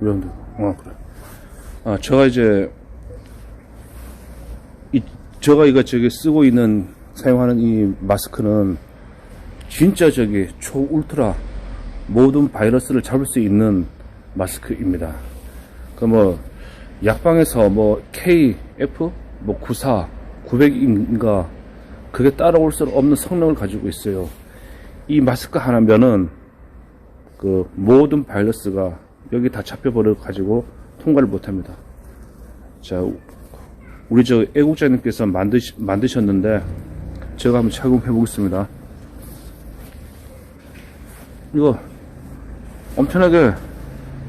위험도. 어, 그래. 아, 제가 이제, 이, 제가 이거 저기 쓰고 있는, 사용하는 이 마스크는, 진짜 저기, 초 울트라, 모든 바이러스를 잡을 수 있는 마스크입니다. 그 뭐, 약방에서 뭐, KF, 뭐, 94, 900인가, 그게 따라올 수 없는 성능을 가지고 있어요. 이 마스크 하나면은, 그 모든 바이러스가 여기 다 잡혀버려 가지고 통과를 못합니다. 자, 우리 저 애국자님께서 만드시, 만드셨는데 제가 한번 착용해 보겠습니다. 이거 엄청나게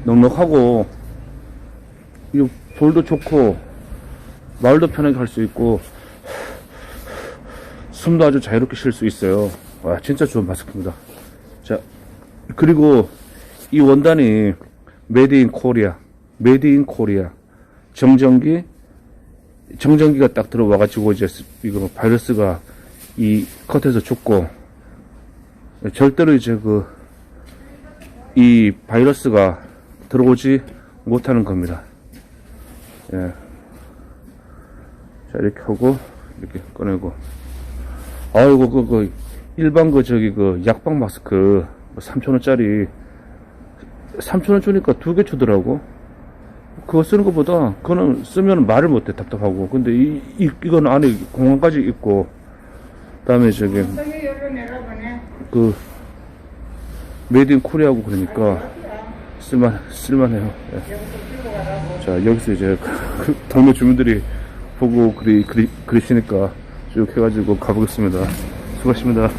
넉넉하고 이거 볼도 좋고 말도 편하게 할수 있고 숨도 아주 자유롭게 쉴 수 있어요. 와 진짜 좋은 마스크입니다. 자 그리고 이 원단이 메드 인 코리아, 메드 인 코리아 정전기 정전기가 딱 들어와가지고 이제 이거 바이러스가 이 컷에서 죽고 절대로 이제 그 이 바이러스가 들어오지 못하는 겁니다. 예. 자 이렇게 하고 이렇게 꺼내고 아이고 그, 그 일반 그 저기 그 약방 마스크 3천원짜리 3천원 주니까 두 개 주더라고 그거 쓰는 것보다 그거는 쓰면 말을 못해 답답하고 근데 이, 이 이건 안에 공간까지 있고 그 다음에 저기 저기. 그 메이드 인 코리아고 그러니까 쓸만 쓸만해요. 예. 자 여기서 이제 그 동네 주민들이 보고 그리 그리 그리시니까 쭉 해가지고 가보겠습니다. 수고하십니다.